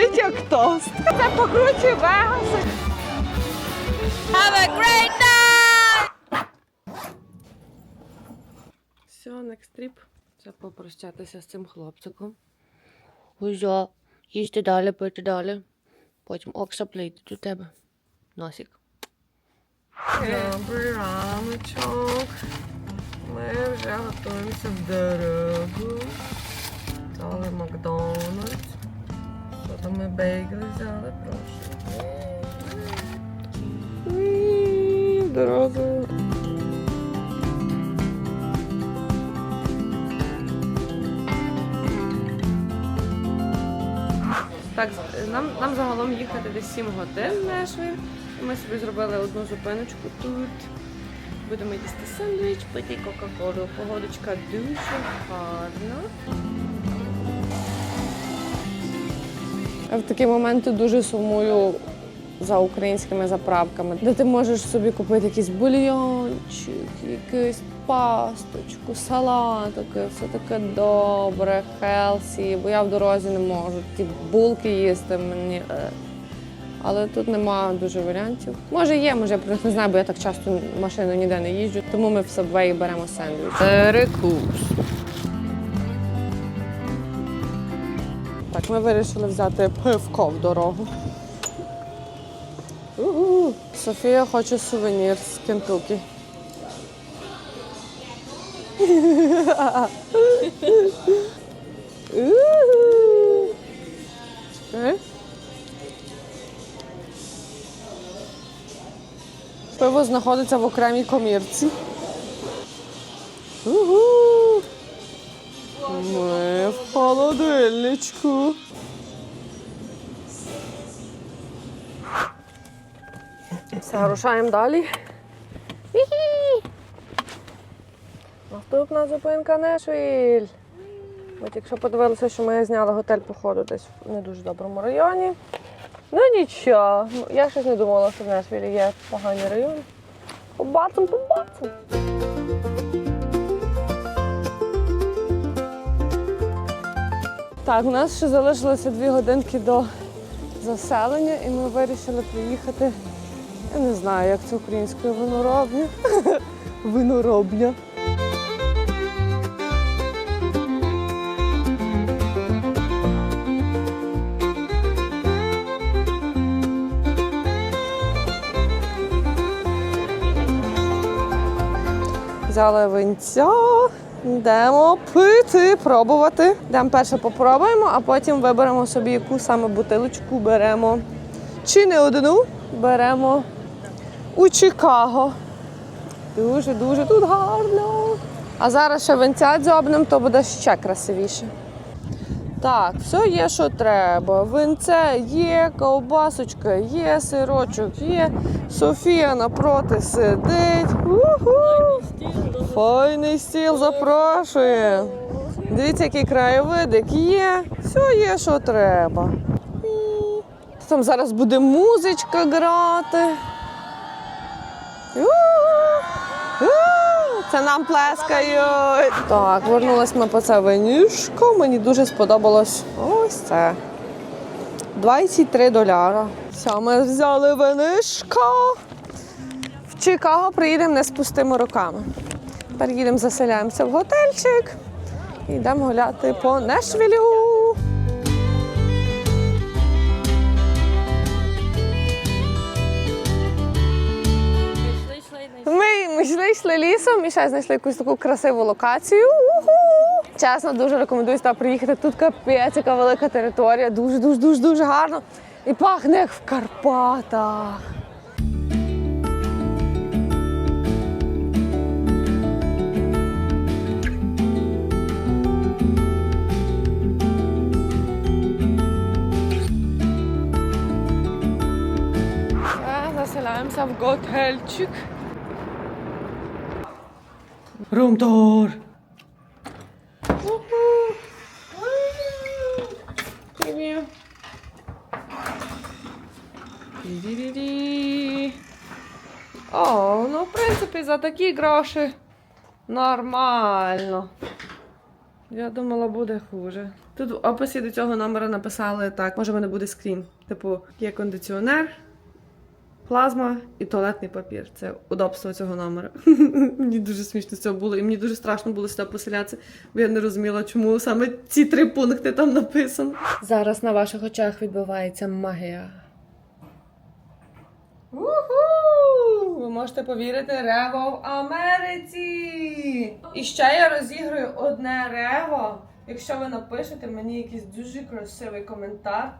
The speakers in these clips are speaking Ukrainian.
лежить як тост. Це покручує вегаси. Have a great night! Все, next trip. Це попрощатися з цим хлопчиком. Уйо, їсти далі, пити далі. Потім Окса прийде до тебе. Носик. Добрий раночок. Ми вже готуємося в дорогу. Взяли Макдональдс. Що там ми бейгли взяли, прошу. Дорогу. Так, нам, нам загалом їхати десь 7 годин в Ми собі зробили одну зупиночку тут. Будемо їсти сендвіч, пити Кока-Колу. Погодочка дуже гарна. В такі моменти дуже сумую за українськими заправками, де ти можеш собі купити якийсь бульйончик, якусь пасточку, салатики, все таке добре, хелсі, бо я в дорозі не можу. Ті булки їсти мені. е. Але тут нема дуже варіантів. Може є, може я просто не знаю, бо я так часто машиною ніде не їжджу. Тому ми в Subway беремо сендвіч. Перекус. Так, ми вирішили взяти пивко в дорогу. Угу. Софія хоче сувенір з Кентукі. Пиво знаходиться в окремій комірці. Холодильничку. Все, рушаємо далі. Наступна зупинка Нешвіль. Ми тільки що подивилися, що ми зняли готель походу десь в не дуже доброму районі. Ну нічого. Я щось не думала, що в Нешвілі є погані райони. Побачимо, побачимо. Так, у нас ще залишилося дві годинки до заселення, і ми вирішили приїхати. Я не знаю, як це українською виноробня. Виноробня. Взяли винця, йдемо пити, пробувати. Йдемо перше попробуємо, а потім виберемо собі, яку саме бутилочку беремо. Чи не одну беремо у Чикаго. Дуже-дуже тут гарно. А зараз ще винця дзьобнем, то буде ще красивіше. Так, все є, що треба. Винце є, ковбасочка є, сирочок є. Софія напроти сидить. Уху! Файний стіл запрошує. Дивіться, який краєвидик є. Все є, що треба. Там зараз буде музичка грати. Це нам плескають. Так, вернулись ми по це винішко. Мені дуже сподобалось ось це. 23 доляра. Все, ми взяли винишко. В Чикаго приїдемо не з пустими руками. Тепер їдемо, заселяємося в готельчик і йдемо гуляти по Нешвілю. Ми, йшли, йшли лісом і ще знайшли якусь таку красиву локацію. Уху! Чесно, дуже рекомендую сюди приїхати. Тут капець, яка велика територія, дуже, дуже, дуже, дуже гарно. І пахне як в Карпатах. Заселяємося в готельчик. Румтор. Привіт. О, ну в принципі за такі гроші нормально. Я думала, буде хуже. Тут в описі до цього номера написали так: може, в мене буде скрін. Типу, є кондиціонер, плазма і туалетний папір. Це удобство цього номера. мені дуже смішно з цього було, і мені дуже страшно було сюди поселятися, бо я не розуміла, чому саме ці три пункти там написано. Зараз на ваших очах відбувається магія. Уху! Ви можете повірити, рево в Америці! І ще я розіграю одне рево. Якщо ви напишете мені якийсь дуже красивий коментар.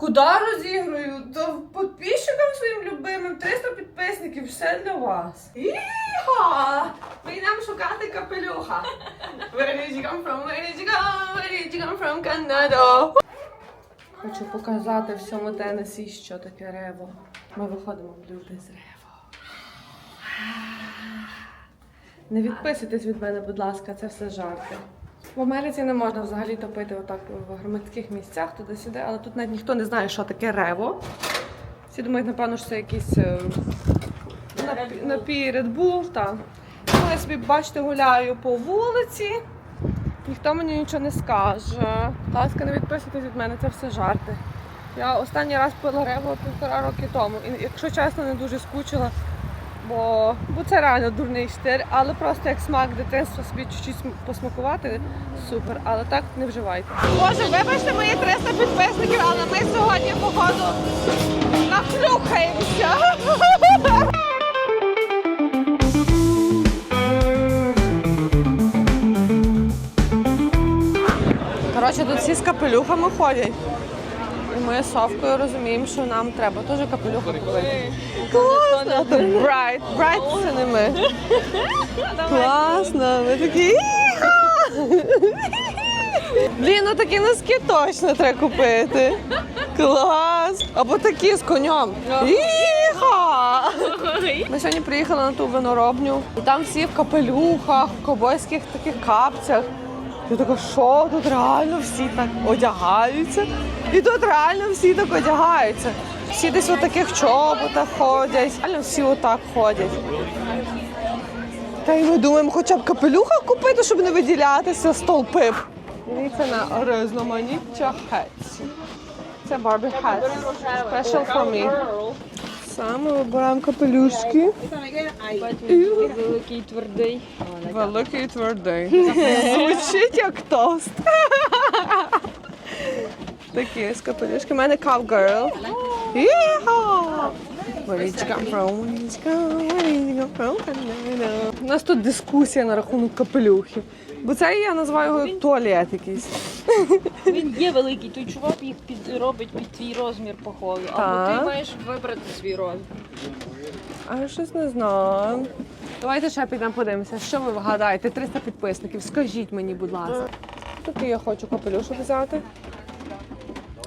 Куди розіграю? То підписчикам своїм любимим 300 підписників, все для вас. Іха! Ми йдемо шукати капелюха. Where did you come from? Where did you go? Where did you come from? Canada. Хочу показати всьому Теннесі, що таке рево. Ми виходимо в люди з рево. Не відписуйтесь від мене, будь ласка, це все жарти. В Америці не можна взагалі топити отак в громадських місцях туди-сюди, але тут навіть ніхто не знає, що таке рево. Всі думають, напевно, що це якийсь е, напій- напій Red Bull, так. Ну, я собі, бачите, гуляю по вулиці. Ніхто мені нічого не скаже. Ласка, не відписуйтесь від мене, це все жарти. Я останній раз пила рево півтора роки тому. І якщо чесно, не дуже скучила, бо, бо це реально дурний штир, але просто як смак дитинства собі чуть-чуть посмакувати супер, але так не вживайте. Боже, вибачте мої 300 підписників, але ми сьогодні, походу, наплюхаємося. Коротше, тут всі з капелюхами ходять. Ми з Совкою розуміємо, що нам треба теж капелюха купити. Класно! Bright. Bright це не ми. Класно! Ми такі. Блін, ну такі носки точно треба купити. Клас! Або такі з конем. Іха! Ми сьогодні приїхали на ту виноробню, і там всі в капелюхах, в ковбойських таких капцях. Я така, що тут реально всі так одягаються? І тут реально всі так одягаються. Всі десь у таких чоботах ходять. Реально всі отак ходять. Та й ми думаємо, хоча б капелюха купити, щоб не виділятися з толпи. Дивіться на різноманіття хетсів. Це Barbie hats. Special for me. Саме вибираємо капелюшки. Великий твердий. Великий твердий. Звучить як тост. Такі з капелюшки. У мене cowgirl. Іха! У нас тут дискусія на рахунок капелюхів. Бо це я називаю його туалет якийсь. Він є великий, той чувак їх під, робить під твій розмір походу. Або Так. ти маєш вибрати свій розмір. А я щось не знаю. Давайте ще підемо подивимося. Що ви вгадаєте? 300 підписників. Скажіть мені, будь ласка. Такий я хочу капелюшок взяти.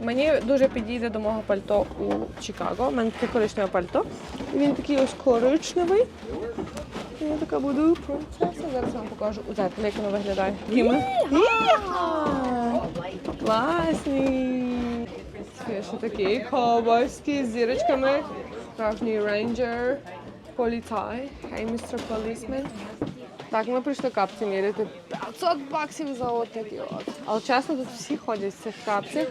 Мені дуже підійде до мого пальто у Чикаго. У мене таке коричневе пальто. І він такий ось коричневий. І я така буду принцеса. Зараз вам покажу у зеркалі, як воно виглядає. Кіми. Класні. Ще такі ковбойські з зірочками. Справжній рейнджер. Поліцай. Хей, містер полісмен. Так, ми прийшли капці міряти. 500 баксів за от такі от. Але чесно, тут всі ходять в цих капцях.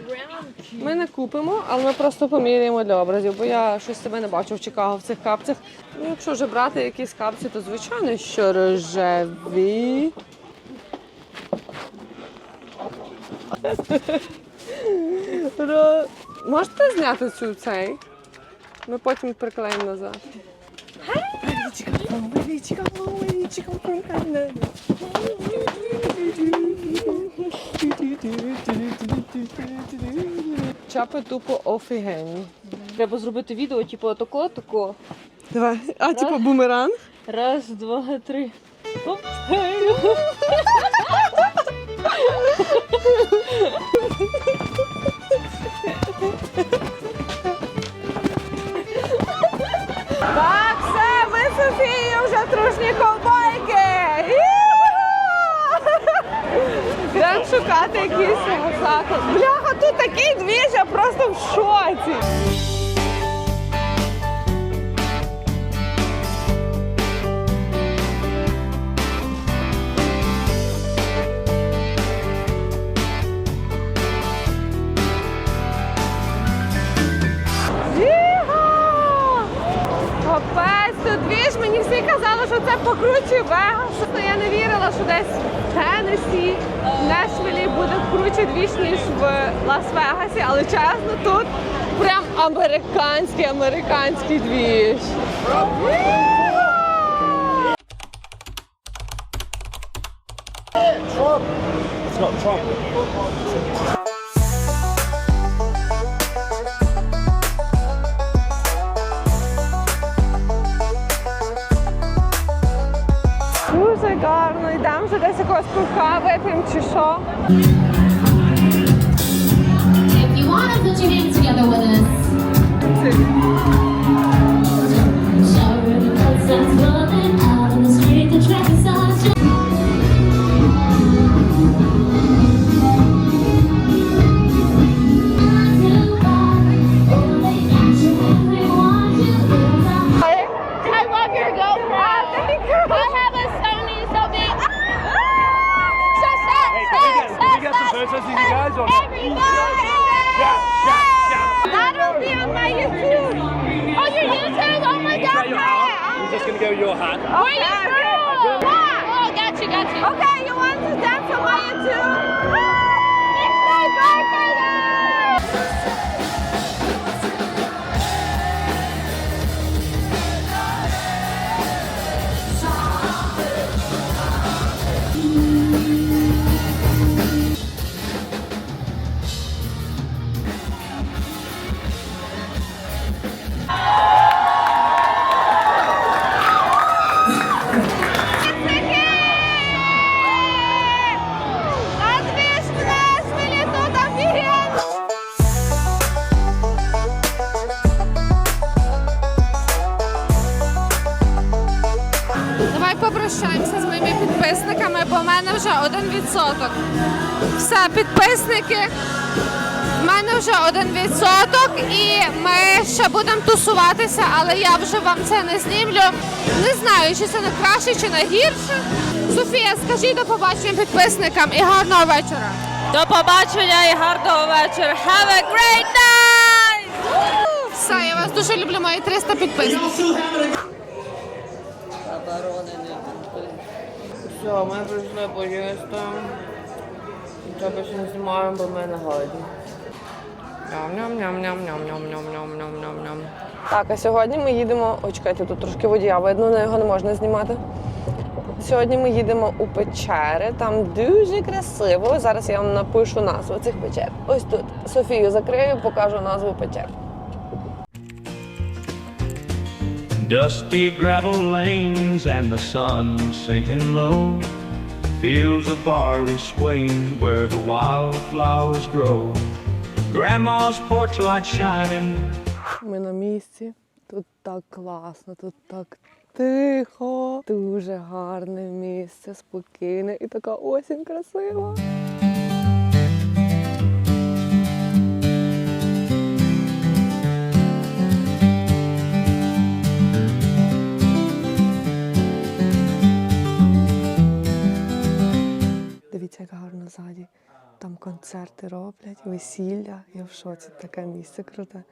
Ми не купимо, але ми просто поміряємо для образів, бо я щось себе не бачу в Чикаго в цих капцях. Ну, якщо вже брати якісь капці, то звичайно, що рожеві. Ро- Можете зняти цю цей? Ми потім приклеїмо назад. Чапи тупо офігенні. Треба зробити відео, типу, тако, тако. Давай. А, типу бумеранг? Раз, два, три. Оп. Так, шукати якийсь заклад. Бляха, тут такий двіж, просто в шоці. Це покруче Вегас. Я не вірила, що десь в Теннессі, в Нешвілі буде круче двіж, ніж в Лас-Вегасі, але чесно, тут прям американський, американський двіж. It's not Trump. вже десь якогось кулька вип'ємо чи що. If you want to put your hands together with us. Попрощаємося з моїми підписниками, бо в мене вже один відсоток. Все, підписники. В мене вже один відсоток, і ми ще будемо тусуватися, але я вже вам це не знімлю. Не знаю, чи це на краще, чи на гірше. Софія, скажіть до побачення підписникам і гарного вечора. До побачення і гарного вечора. Have a great night! Все, я вас дуже люблю, мої 300 підписників. Все, ми прийшли поїсти. Тебе ще не знімаємо, бо ми не голодні. Ням-ням-ням-ням-ням-ням-ням-ням-ням. Так, а сьогодні ми їдемо. Чекайте, тут трошки водія видно, на його не можна знімати. Сьогодні ми їдемо у печери, там дуже красиво. Зараз я вам напишу назву цих печер. Ось тут. Софію закрию, покажу назву печер. Dusty gravel lanes and the sun sinking low. Fields of barley swaying where the wildflowers grow. Grandma's porch light shining Ми на місці. Тут так класно, тут так тихо. Дуже гарне місце, спокійне і така осінь красива. Дивіться, як гарно ззаді. Там концерти роблять, весілля. Я в шоці, таке місце круте.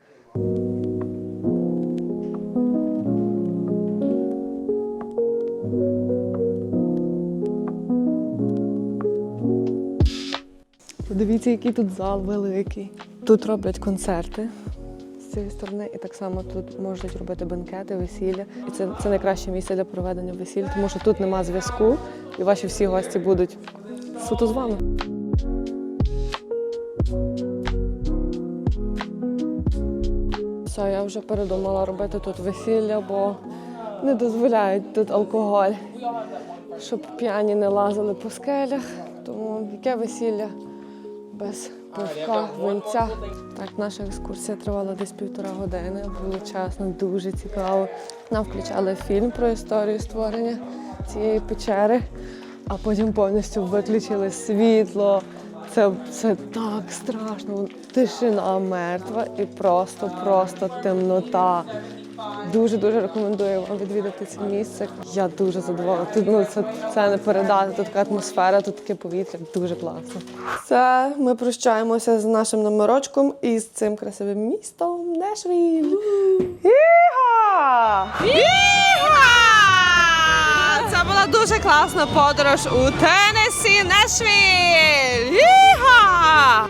Подивіться, який тут зал великий. Тут роблять концерти з цієї сторони, і так само тут можуть робити бенкети, весілля. І це, це найкраще місце для проведення весіль, тому що тут нема зв'язку, і ваші всі гості будуть суто з вами. Все, я вже передумала робити тут весілля, бо не дозволяють тут алкоголь, щоб п'яні не лазили по скелях. Тому яке весілля без пивка, винця. Так, наша екскурсія тривала десь півтора години. Було чесно, дуже цікаво. Нам включали фільм про історію створення цієї печери, а потім повністю виключили світло. Це, це так страшно. Тишина мертва і просто, просто темнота. Дуже дуже рекомендую вам відвідати це місце. Я дуже задоволена. Тут ну це, це не передати. Тут така атмосфера, тут таке повітря. Дуже класно. Це ми прощаємося з нашим номерочком і з цим красивим містом Нешвіль. Іга! Іга! була дуже класна подорож у Тенесі Нешвіль. Іга!